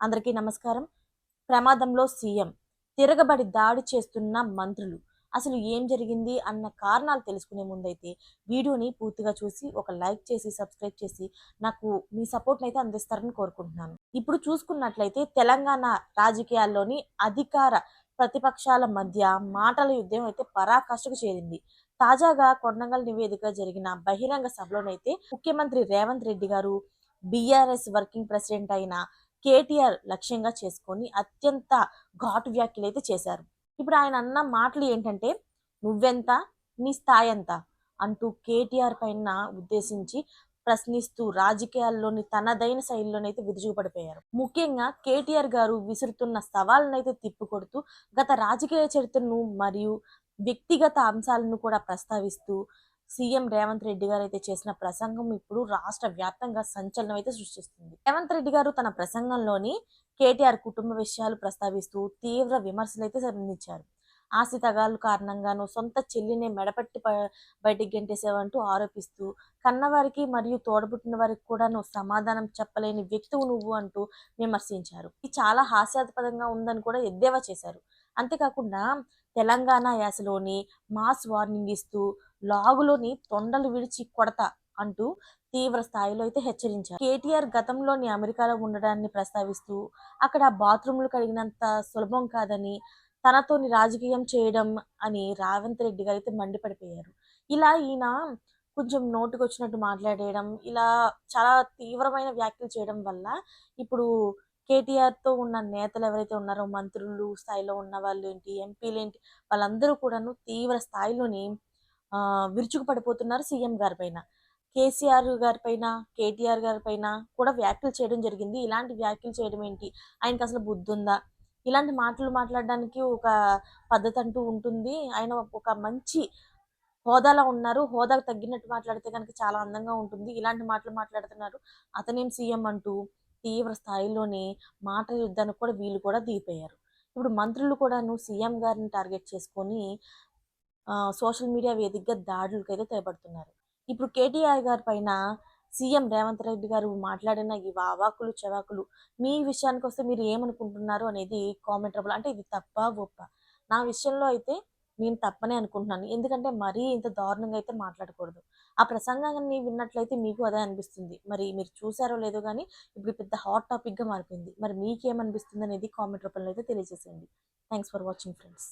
అందరికీ నమస్కారం. ప్రమాదంలో సీఎం. తిరగబడి దాడి చేస్తున్న మంత్రులు. అసలు ఏం జరిగింది అన్న కారణాలు తెలుసుకునే ముందైతే వీడియోని పూర్తిగా చూసి ఒక లైక్ చేసి సబ్స్క్రైబ్ చేసి నాకు మీ సపోర్ట్ని అయితే అందిస్తారని కోరుకుంటున్నాను. ఇప్పుడు చూసుకున్నట్లయితే తెలంగాణ రాజకీయాల్లోని అధికార ప్రతిపక్షాల మధ్య మాటల యుద్ధం అయితే పరాకాష్ఠకు చేరింది. తాజాగా కొండంగల్ నివేదిక జరిగిన బహిరంగ సభలోనైతే ముఖ్యమంత్రి రేవంత్ రెడ్డి గారు బీఆర్ఎస్ వర్కింగ్ ప్రెసిడెంట్ అయిన కేటీఆర్ లక్ష్యంగా చేసుకొని అత్యంత ఘాటు వ్యాఖ్యలు అయితే చేశారు. ఇప్పుడు ఆయన అన్న మాటలు ఏంటంటే నువ్వెంత? నీ స్థాయి ఎంత అంటూ కేటీఆర్ పైన ఉద్దేశించి ప్రశ్నిస్తూ రాజకీయాల్లోని తనదైన శైలిలోనైతే విరుచుకుపడిపోయారు ముఖ్యంగా కేటీఆర్ గారు విసురుతున్న సవాళ్ళనైతే తిప్పికొడుతూ గత రాజకీయ చరిత్రను మరియు వ్యక్తిగత అంశాలను కూడా ప్రస్తావిస్తూ సీఎం రేవంత్ రెడ్డి గారు అయితే చేసిన ప్రసంగం ఇప్పుడు రాష్ట్ర వ్యాప్తంగా సంచలనం అయితే సృష్టిస్తుంది. రేవంత్ రెడ్డి గారు తన ప్రసంగంలోని కేటీఆర్ కుటుంబ విషయాలు ప్రస్తావిస్తూ తీవ్ర విమర్శలు అయితే సంధించారు. ఆస్తి తగాలు కారణంగాను సొంత చెల్లిని మెడపట్టి బయటికి గెంటేసేవంటూ ఆరోపిస్తూ కన్నవారికి మరియు తోడబుట్టిన వారికి కూడా నువ్వు సమాధానం చెప్పలేని వ్యక్తివు నువ్వు అంటూ విమర్శించారు. ఇది చాలా హాస్యాస్పదంగా ఉందని కూడా ఎద్దేవా చేశారు. అంతేకాకుండా తెలంగాణ యాసలోని మాస్ వార్నింగ్ ఇస్తూ లాగులోని తొండలు విడిచి కొడత అంటూ తీవ్ర స్థాయిలో అయితే హెచ్చరించారు. కేటీఆర్ గతంలోని అమెరికాలో ఉండడాన్ని ప్రస్తావిస్తూ అక్కడ బాత్రూములు కడిగినంత సులభం కాదని తనతోని రాజకీయం చేయడం అని రావంత్ రెడ్డి గారు అయితే మండిపడిపోయారు. ఇలా ఈయన కొంచెం నోటుకు వచ్చినట్టు మాట్లాడేయడం ఇలా చాలా తీవ్రమైన వ్యాఖ్యలు చేయడం వల్ల ఇప్పుడు కేటీఆర్తో ఉన్న నేతలు ఎవరైతే ఉన్నారో మంత్రులు స్థాయిలో ఉన్న వాళ్ళు ఏంటి ఎంపీలు ఏంటి వాళ్ళందరూ కూడాను తీవ్ర స్థాయిలోని విరుచుకు విరుచుకుపడిపోతున్నారు సీఎం గారి పైన కేసీఆర్ గారి పైన కేటీఆర్ గారి పైన కూడా వ్యాఖ్యలు చేయడం జరిగింది. ఇలాంటి వ్యాఖ్యలు చేయడం ఏంటి? ఆయనకి అసలు బుద్ధి ఉందా? ఇలాంటి మాటలు మాట్లాడడానికి ఒక పద్ధతి అంటూ ఉంటుంది. ఆయన ఒక మంచి హోదాలో ఉన్నారు. హోదాకు తగ్గినట్టు మాట్లాడితే కనుక చాలా అందంగా ఉంటుంది. ఇలాంటి మాటలు మాట్లాడుతున్నారు. అతనేం సీఎం అంటూ తీవ్ర స్థాయిలోనే మాటల యుద్ధానికి కూడా వీళ్ళు కూడా దిగిపోయారు ఇప్పుడు మంత్రులు కూడాను సీఎం గారిని టార్గెట్ చేసుకొని సోషల్ మీడియా వేదికగా దాడులకు అయితే తెగబడుతున్నారు ఇప్పుడు కేటీఆర్ గారి పైన సీఎం రేవంత్ రెడ్డి గారు మాట్లాడిన ఈ వావాకులు చవాకులు మీ విషయానికి వస్తే మీరు ఏమనుకుంటున్నారు అనేది కామెంట్ రూపంలో అంటే ఇది తప్ప గొప్ప నా విషయంలో అయితే నేను తప్పనే అనుకుంటున్నాను. ఎందుకంటే మరీ ఇంత దారుణంగా అయితే మాట్లాడకూడదు. ఆ ప్రసంగాన్ని విన్నట్లయితే మీకు అదే అనిపిస్తుంది. మరి మీరు చూసారో లేదో కానీ ఇప్పుడు పెద్ద హాట్ టాపిక్గా మారిపోయింది. మరి మీకేమనిపిస్తుంది అనేది కామెంట్ రూపంలో అయితే తెలియజేసేయండి. Thanks for watching friends.